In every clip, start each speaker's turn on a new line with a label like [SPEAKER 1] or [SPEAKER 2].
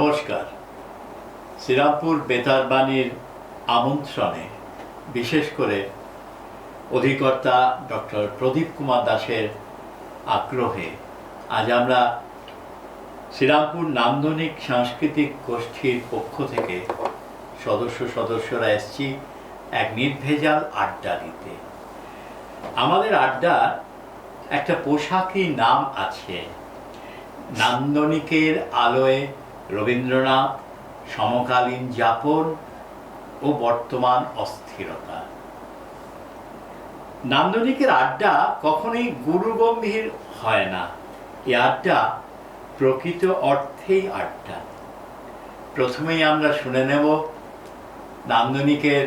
[SPEAKER 1] নমস্কার। শ্রীরামপুর বেতারবাণীর আমন্ত্রণে বিশেষ করে অধিকর্তা ডক্টর প্রদীপ কুমার দাসের আগ্রহে আজ আমরা শ্রীরামপুর নান্দনিক সাংস্কৃতিক গোষ্ঠীর পক্ষ থেকে সদস্য সদস্যরা এসছি এক নির্ভেজাল আড্ডা দিতে। আমাদের আড্ডার একটা পোশাকি নাম আছে। নান্দনিকের আলোয় রবীন্দ্রনাথ, সমকালীন যাপন ও বর্তমান অস্থিরতা। নান্দনিকের আড্ডা কখনোই গুরুগম্ভীর হয় না। এই আড্ডা প্রকৃত অর্থেই আড্ডা। প্রথমেই আমরা শুনে নেব নান্দনিকের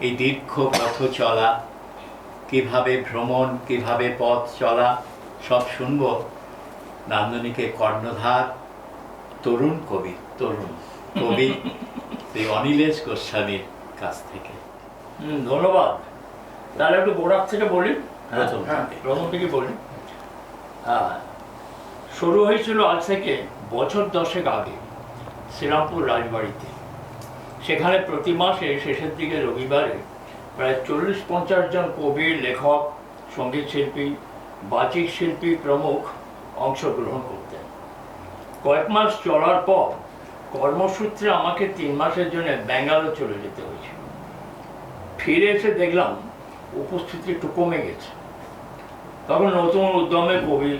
[SPEAKER 1] এই দীর্ঘ পথ চলা, কীভাবে ভ্রমণ, কীভাবে পথ চলা, সব শুনব নান্দনিকের কর্ণধার তরুণ কবি তরুণ কবি শ্রী অনিলেশ গোস্বামীর কাছ থেকে।
[SPEAKER 2] ধন্যবাদ। তাহলে একটু গোড়ার থেকে বলি?
[SPEAKER 1] প্রথম
[SPEAKER 2] হ্যাঁ,
[SPEAKER 1] থেকে।
[SPEAKER 2] প্রথম থেকে বলি। হ্যাঁ, শুরু হয়েছিল আজ থেকে বছর দশেক আগে শ্রীরামপুর রাজবাড়িতে। সেখানে প্রতি মাসে শেষের দিকে রবিবারে প্রায় চল্লিশ পঞ্চাশ জন কবি লেখক সংগীত শিল্পী বাচিক শিল্পী প্রমুখ অংশগ্রহণ করতেন কয়েক মাস চলার পর কর্মসূত্রে আমাকে তিন মাসের জন্য ব্যাঙ্গালোর চলে যেতে হয়েছিল ফিরে এসে দেখলাম উপস্থিতি একটু কমে গেছে। তখন নতুন উদ্যমে কবি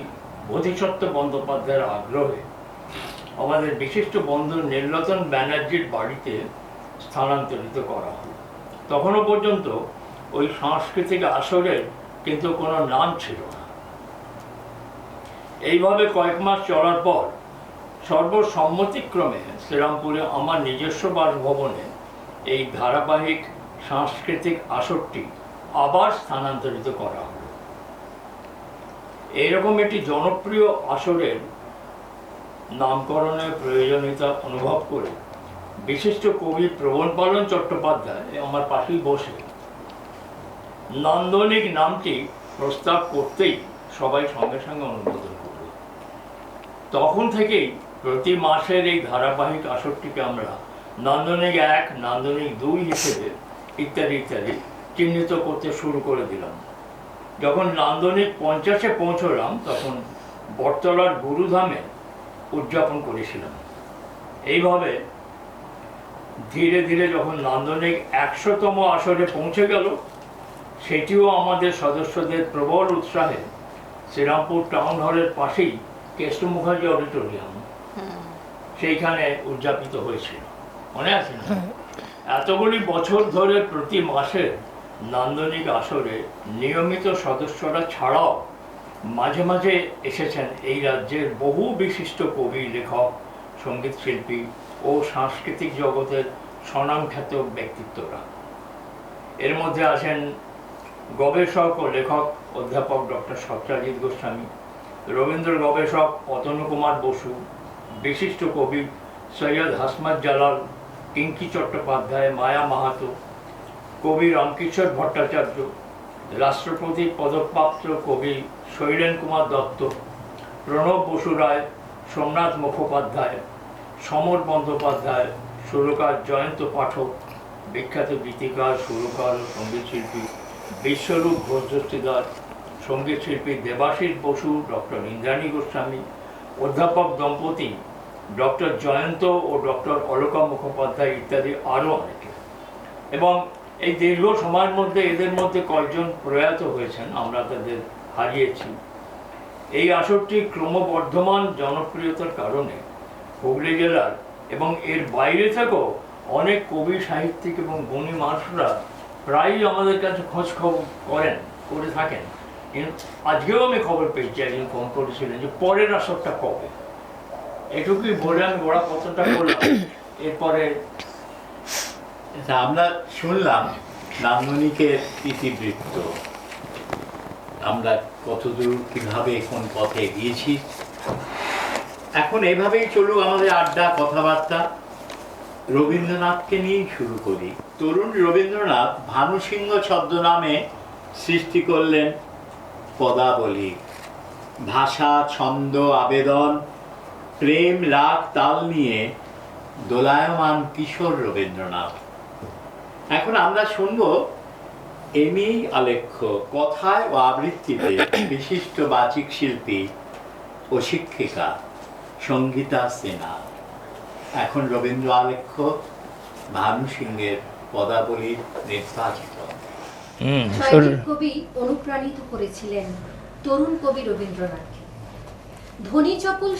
[SPEAKER 2] বোধিসত্ত্ব বন্দ্যোপাধ্যায়ের আগ্রহে আমাদের বিশিষ্ট বন্ধু নীলরতন ব্যানার্জির বাড়িতে স্থানান্তরিত করা হলো। তখনও পর্যন্ত ওই সাংস্কৃতিক আসরের কিন্তু কোনো নাম ছিল না। এইভাবে কয়েক মাস চলার পর সর্বসম্মতিক্রমে শ্রীরামপুরে আমার নিজস্ব বাসভবনে এই ধারাবাহিক সাংস্কৃতিক আসরটি আবার স্থানান্তরিত করা হলো। এইরকম একটি জনপ্রিয় আসরের নামকরণের প্রয়োজনীয়তা অনুভব করে বিশিষ্ট কবি প্রবণ পালন চট্টোপাধ্যায় আমার পাশেই বসে। নান্দনিক নামটি প্রস্তাব করতেই সবাই সঙ্গে সঙ্গে অনুমোদন করল। তখন থেকেই প্রতি মাসের এই ধারাবাহিক আসরটিকে আমরা নান্দনিক এক, নান্দনিক দুই হিসেবে ইত্যাদি ইত্যাদি চিহ্নিত করতে শুরু করে দিলাম। যখন নান্দনিক পঞ্চাশে পৌঁছলাম, তখন বটতলার গুরুধামে উদযাপন করেছিলাম। এইভাবে ধীরে ধীরে যখন নান্দনিক একশোতম আসরে পৌঁছে গেল, সেটিও আমাদের সদস্যদের প্রবল উৎসাহে শ্রীরামপুর টাউন হলের পাশেই কেষ্ট মুখার্জি অডিটোরিয়াম। সেইখানে উদযাপিত হয়েছিল মনে আছে না? এতগুলি বছর ধরে প্রতি মাসে নান্দনিক আসরে নিয়মিত সদস্যরা ছাড়াও মাঝে মাঝে এসেছেন এই রাজ্যের বহু বিশিষ্ট কবি লেখক সংগীত শিল্পী ও সাংস্কৃতিক জগতের স্বনামখ্যাত ব্যক্তিত্বরা। এর মধ্যে আছেন গবেষক ও লেখক অধ্যাপক ডক্টর সত্যাজিৎ গোস্বামী রবীন্দ্র গবেষক অতনু কুমার বসু বিশিষ্ট কবি সৈয়দ হাসমাত জালাল কিঙ্কি চট্টোপাধ্যায়, মায়া মাহাতো, কবি রামকিশোর ভট্টাচার্য, রাষ্ট্রপতি পদকপ্রাপ্ত কবি শৈলেন কুমার দত্ত, প্রণব বসু রায়, সোমনাথ মুখোপাধ্যায়, সমর বন্দ্যোপাধ্যায়, সুরকার জয়ন্ত পাঠক, বিখ্যাত গীতিকার, সুরকার ও সংগীত শিল্পী বিশ্বরূপ ঘোষদস্তিদার সংগীত শিল্পী দেবাশিস বসু, ডক্টর ইন্দ্রাণী গোস্বামী অধ্যাপক দম্পতি, ডক্টর জয়ন্ত ও ডক্টর অলকা মুখোপাধ্যায় ইত্যাদি আরও অনেকে। এবং এই দীর্ঘ সময়ের মধ্যে এদের মধ্যে কয়েকজন প্রয়াত হয়েছেন, আমরা তাদের হারিয়েছি। এই আসরটি ক্রমবর্ধমান জনপ্রিয়তার কারণে হুগলি জেলার এবং এর বাইরে থেকেও অনেক কবি, সাহিত্যিক এবং গুণী মানুষরা প্রায়ই আমাদের কাছে খোঁজ খবর করেন, করে থাকেন। আজকেও আমি খবর পেয়েছি একজন ফোন করেছিলেন যে পরের আসরটা কবে? এটুকুই বলে আমি গোড়া পত্রটা করলাম। এরপরে
[SPEAKER 1] আচ্ছা, আমরা শুনলাম নান্দনিকের ইতিবৃত্ত আমরা কতদূর কীভাবে কোন পথে এগিয়েছি? এখন এভাবেই চলুক আমাদের আড্ডা কথাবার্তা। রবীন্দ্রনাথকে নিয়েই শুরু করি। তরুণ রবীন্দ্রনাথ ভানু সিংহ ছদ্মনামে সৃষ্টি করলেন পদাবলী। ভাষা, ছন্দ, আবেদন, প্রেম, রাগ, তাল নিয়ে দোলায়মান কিশোর রবীন্দ্রনাথ। এখন আমরা শুনব এমি আলেখ্য কথায় ও আবৃত্তিতে বিশিষ্ট বাচিক শিল্পী ও শিক্ষিকা সঙ্গীতা সিনহা এখন রবীন্দ্র আলেখ্য ভানু সিংহের পদাবলী নির্বাচিত।
[SPEAKER 3] কবি অনুপ্রাণিত করেছিলেন তরুণ কবি রবীন্দ্রনাথকে।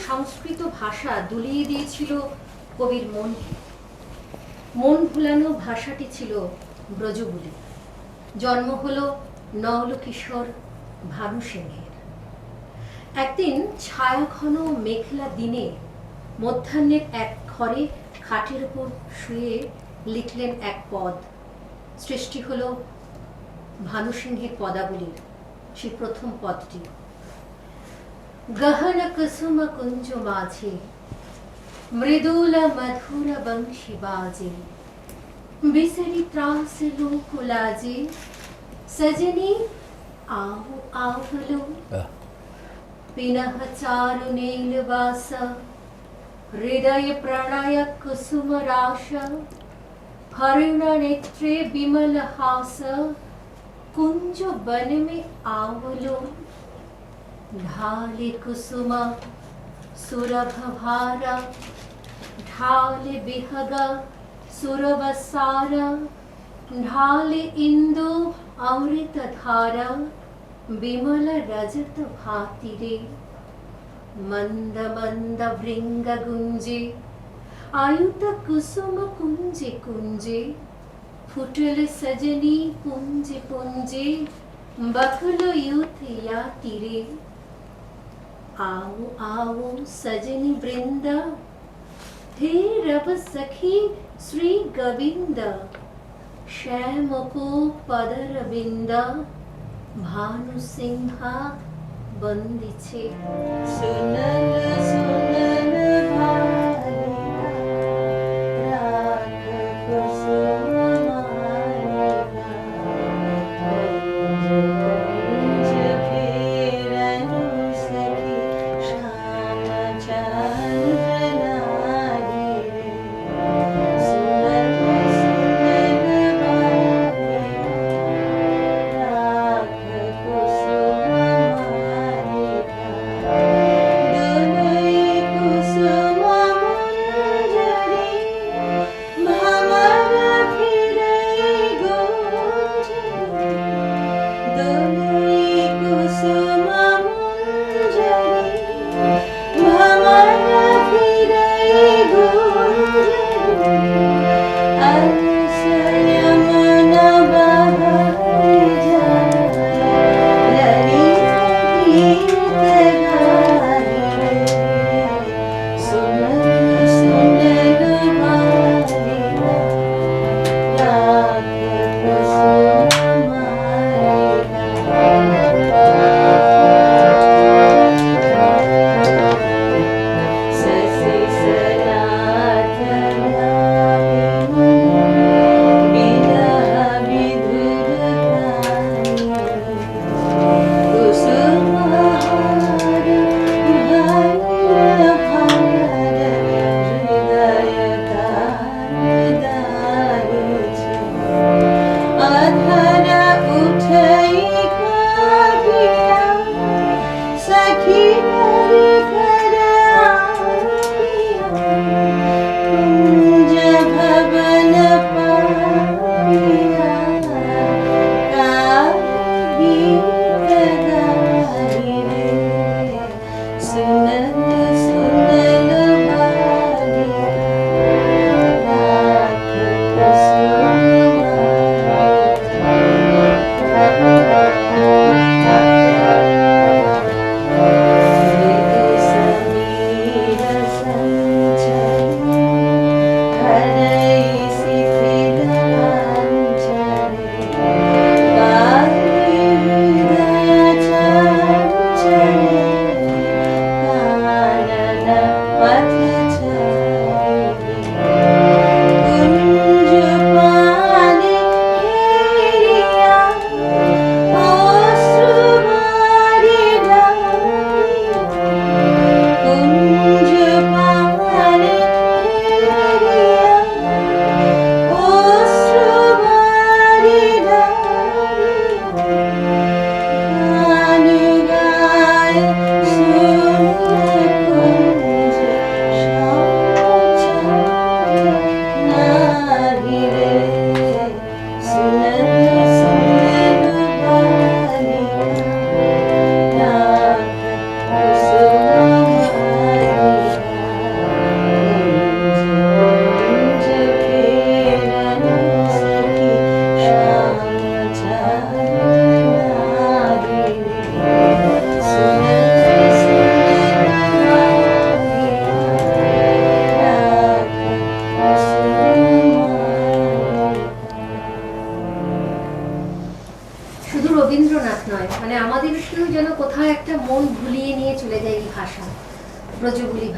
[SPEAKER 3] সংস্কৃত ভাষা দুলিয়ে দিয়েছিল কবির মন ভুলানো ভাষাটি ছিল ব্রজবুলি। জন্ম হল নওল কিশোর ভানু সিংহের একদিন ছায়াঘন মেঘলা দিনে মধ্যাহ্নের এক ঘরে খাটের উপর শুয়ে লিখলেন এক পদ। সৃষ্টি হলো ভানু সিংহের সেই প্রথম পদটি। গহন কুসুম কুঞ্জ মাঝে মৃদুল মধুর বংশী বাজে। বিসরি ত্রাস লোকুলাজে সজনি আহু। আহলো পিনহ চারু নীল বাস হৃদয়ে প্রণয় কুসুম রাস হরিণ নেত্রে বিমল হাস। कुंज वन में आवलो ढाले कुसुम सुरभ भारा ढाले बिहग सुरभ सारा ढाले इंदु अमृत धारा विमल रजत भातिरे मंद मंद भृंग गुंजे आयुत कुसुम कुंजे कुंजे फुटल सजनी पुंजे पुंजे बकलो यूथ या तीरे आओ आओ सजनी वृंदा हे रब सखी श्री गोविंद श्याम को पदर बिंदा भानु सिंहा बंदिछे सुनल सुनल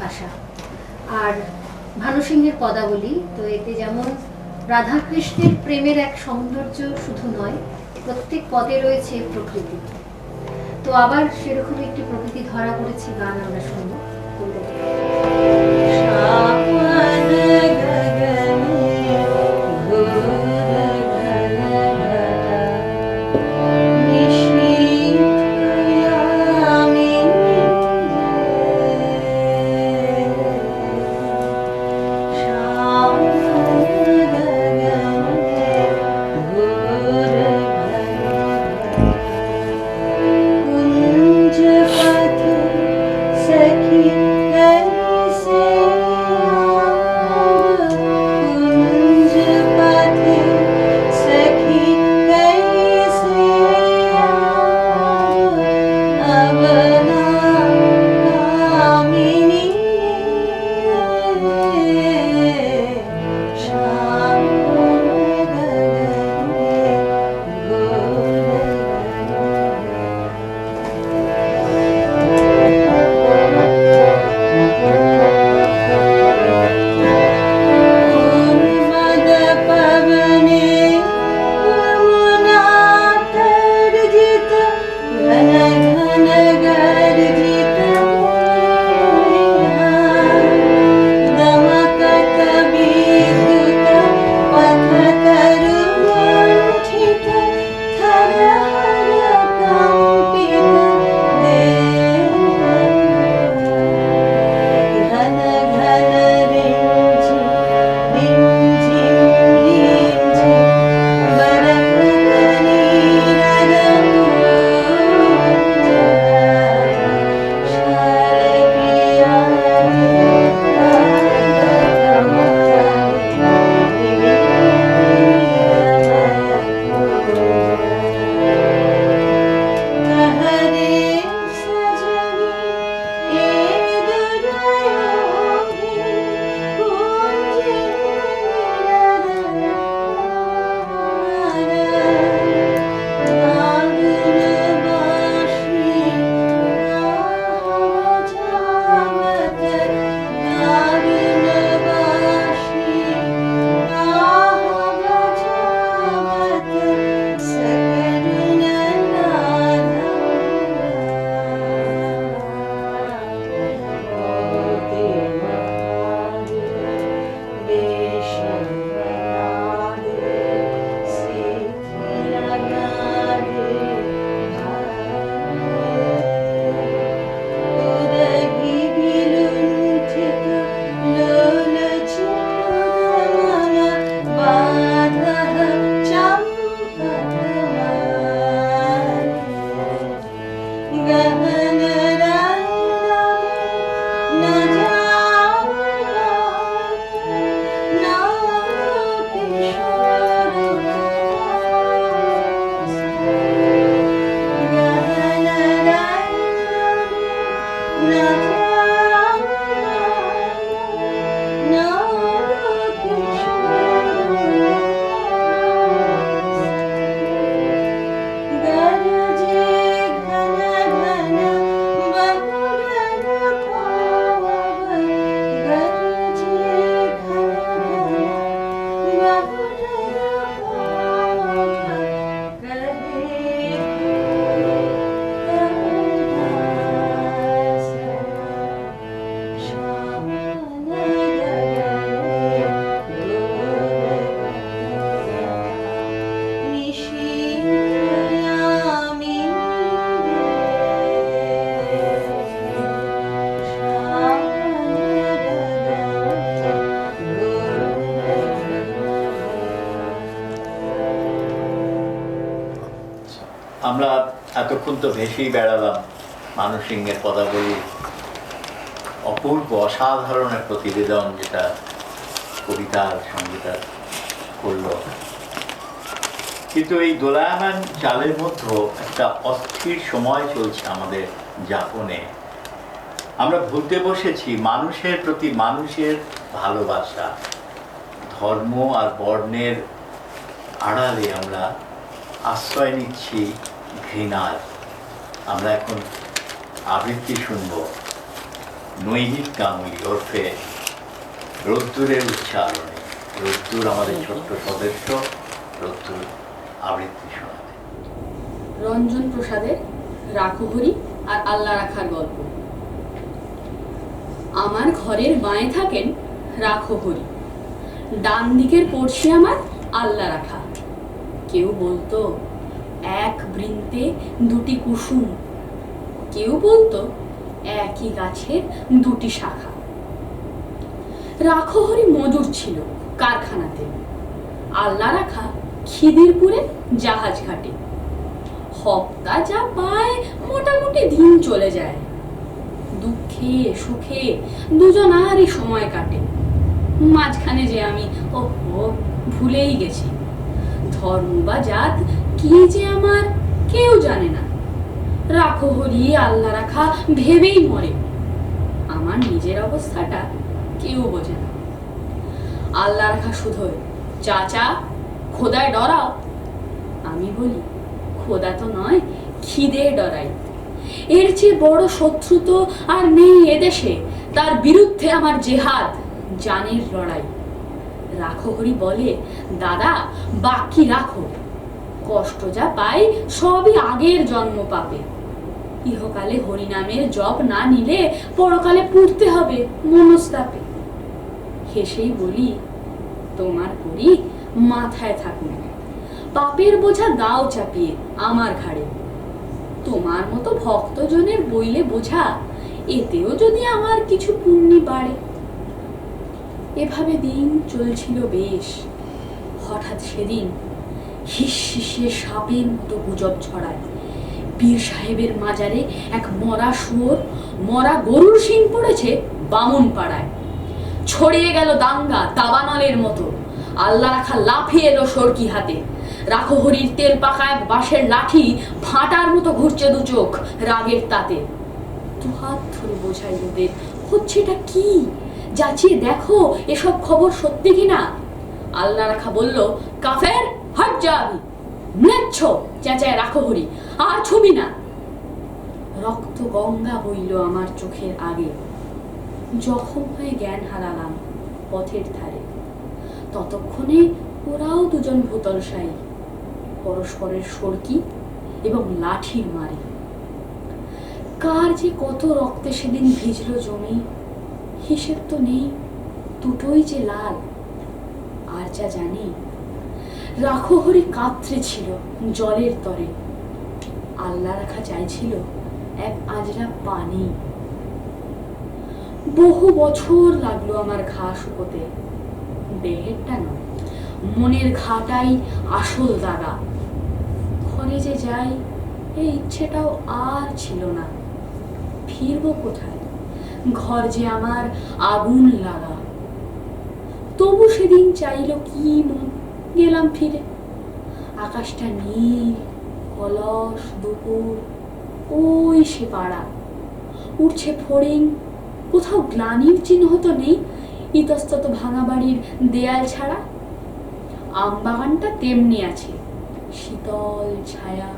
[SPEAKER 4] ভাষা। আর ভানুসিংহের পদাবলী, তো এতে যেমন রাধাকৃষ্ণের প্রেমের এক সৌন্দর্য শুধু নয়, প্রত্যেক পদে রয়েছে প্রকৃতি। তো আবার সেরকম একটি প্রকৃতি ধরা পড়েছে গান আমরা শুনব।
[SPEAKER 1] এতক্ষণ তো ভেসেই বেড়ালাম। মানুষ সিংহের পদাবলী অপূর্ব, অসাধারণ এক প্রতিবেদন যেটা কবিতার সঙ্গীতা করল। কিন্তু এই দোলায়মান চালের মধ্যেও একটা অস্থির সময় চলছে আমাদের যাপনে। আমরা ভুলতে বসেছি, মানুষের প্রতি মানুষের ভালোবাসা। ধর্ম আর বর্ণের আড়ালে আমরা আশ্রয় নিচ্ছি। ঘৃণার আমরা এখন আবৃত্তি শুনব নৈহিক গাঙ্গুলি ওরফে রোদ্দুরের উচ্চারণে। রোদ্দুর আমাদের ছোট্ট সদস্য রোদ্দুর আবৃত্তি শোনাবে।
[SPEAKER 5] রঞ্জন প্রসাদের রাখহরি আর আল্লাহ রাখার গল্প। আমার ঘরের বাঁয়ে থাকেন রাখহরি ডান দিকের পড়শি আমার আল্লাহ রাখা। কেউ বলতো এক বৃন্তে দুটি কুসুম। কেউ বলতো, একই গাছের দুটি শাখা। রাখহরি মজুর ছিল কারখানাতে। আল্লাহ রাখা খিদিরপুরে জাহাজ ঘাটে। হপ্তা যা পায় মোটামুটি দিন চলে যায়। দুঃখে সুখে দুজনারই সময় কাটে। মাঝখানে যে আমি, ওহো, ভুলেই গেছি। ধর্ম বা জাত কি যে আমার, কেউ জানে না। রাখো হরি আল্লাহ রাখা, ভেবেই মরে। আমার নিজের অবস্থাটা কেউ বোঝে না। আল্লাহ রাখা শুধোয় চাচা, খোদায় ডরাও। আমি বলি, খোদা তো নয়, খিদে ডরাই। এর চেয়ে বড় শত্রু তো আর নেই এদেশে। তার বিরুদ্ধে আমার জেহাদ, জানের লড়াই। রাখো হরি বলে, দাদা, বাকি রাখো। কষ্ট যা পাই, সবই আগের জন্ম পাবে। ইহকালে হরিনামের জপ না নিলে পরকালে পুড়তে হবে মনস্তাপে। হেসেই বলি, তোমার পরি মাথায় থাকুন পাপের বোঝা দাও চাপিয়ে আমার ঘাড়ে। তোমার মতো ভক্তজনের বইলে বোঝা, এতেও যদি আমার কিছু পুণ্যি বাড়ে। এভাবে দিন চলছিল বেশ। হঠাৎ সেদিন হিস সাপের মতো গুজব ছড়ায়। পীর সাহেবের মাজারে এক মরা শুয়োর, মরা গরুর শিং পড়েছে বামুন পাড়ায়। ছড়িয়ে গেল দাঙ্গা দাবানলের মতো। আল্লাহ রাখা লাফিয়ে এলো সরকি হাতে। রাখো হরির তেল পাকা এক বাঁশের লাঠি ফাটার মতো ঘুরছে দু চোখ রাগের তাতে। দু হাত ধরে বোঝাই ওদের, হচ্ছেটা কি? যাচিয়ে দেখো, এসব খবর সত্যি কিনা? আল্লাহ রাখা বলল, কাফের হট নেচ্ছ চেঁচায় রাখো হরি, আর ছবি না। রক্ত গঙ্গা বইল আমার চোখের আগে। জখম হয়ে জ্ঞান হারালাম পথের ধারে। ততক্ষণে ওরাও দুজন ভূতলসায়ী পরস্পরের সরকি এবং লাঠির মারে। কার যে কত রক্তে সেদিন ভিজল জমি, হিসেব তো নেই, দুটোই যে লাল, আর যা জানি রাখো হরি কাত্রে ছিল জলের তরে। আল্লাহ রাখা চাইছিল এক আজরা পানি। বহু বছর লাগল আমার ঘা শুকোতে। দেহেরটা নয়, মনের ঘাটাই আসল দাগা। ঘরে যে যাই, এই ইচ্ছেটাও আর ছিল না। ফিরবো কোথায়? ঘর যে আমার আগুন লাগা। তবু সেদিন চাইল কি মন গেলাম ফিরে। আকাশটা নীল অলস দুপুর, ওই সে পাড়া। উঠছে ফড়িং, কোথাও গ্লানির চিহ্ন তো নেই, ইতস্তত ভাঙা বাড়ির দেয়াল ছাড়া। আম বাগানটা তেমনি আছে, শীতল ছায়া,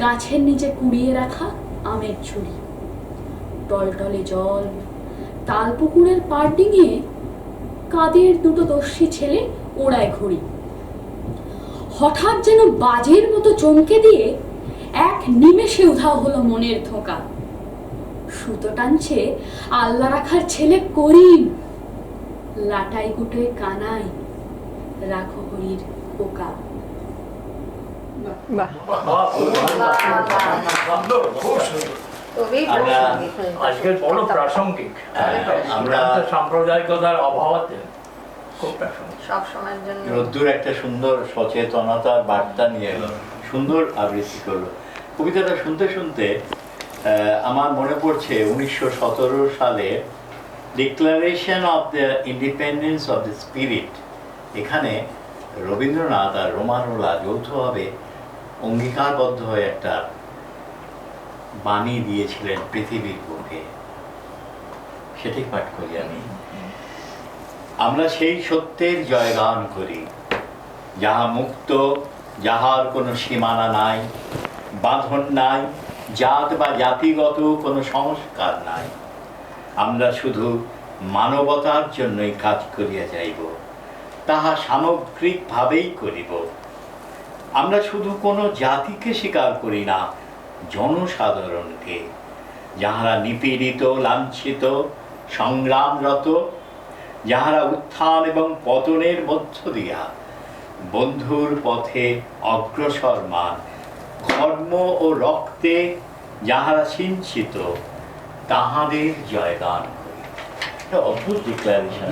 [SPEAKER 5] গাছের নিচে কুড়িয়ে রাখা আমের ঝুড়ি। টলটলে জল, তালপুকুরের পাড় ডিঙিয়ে কাদের দুটো দস্যি ছেলে ওড়ায় ঘুড়ি। হঠাৎ যেন বাজের মতো চমকে দিয়ে এক নিমেষে উধাও হলো মনের ধোঁকা। সুতো টানছে আল্লাহ রাখার ছেলে করিম। লাটাই গুটোয় কানাই রাখো হরির পোকা।
[SPEAKER 2] আজকের বড় প্রাসঙ্গিক।
[SPEAKER 1] হ্যাঁ, আমরা-
[SPEAKER 2] আমরা সাম্প্রদায়িকতার অভাবতে
[SPEAKER 4] সব সময়ের জন্য।
[SPEAKER 1] রোদ্দুর একটা সুন্দর সচেতনতার বার্তা নিয়ে এলো। সুন্দর আবৃত্তি করল। কবিতাটা শুনতে শুনতে আমার মনে পড়ছে উনিশশো সতেরো সালে declaration of the independence of the spirit এখানে রবীন্দ্রনাথ আর রোমানোলা যৌথভাবে অঙ্গীকারবদ্ধ হয়ে একটা বাণী দিয়েছিলেন পৃথিবীর বুকে। সেটি পাঠ করি আমি। আমরা সেই সত্যের জয়গান করি। যাহা মুক্ত, যাহার কোনো সীমানা নাই, বাঁধন নাই, জাত বা জাতিগত কোনো সংস্কার নাই। আমরা শুধু মানবতার জন্যই কাজ করিয়া যাইব, তাহা সামগ্রিকভাবেই করিব। আমরা শুধু কোনো জাতিকে স্বীকার করি না, জনসাধারণকে, যাহারা নিপীড়িত, লাঞ্ছিত, সংগ্রামরত যাহারা উত্থান এবং পতনের মধ্য দিয়া বন্ধুর পথে অগ্রসর মান ধর্ম ও রক্তে যাহারা সিঞ্চিত, তাহাদের জয়গান করি। অদ্ভুত ডিক্লারেশন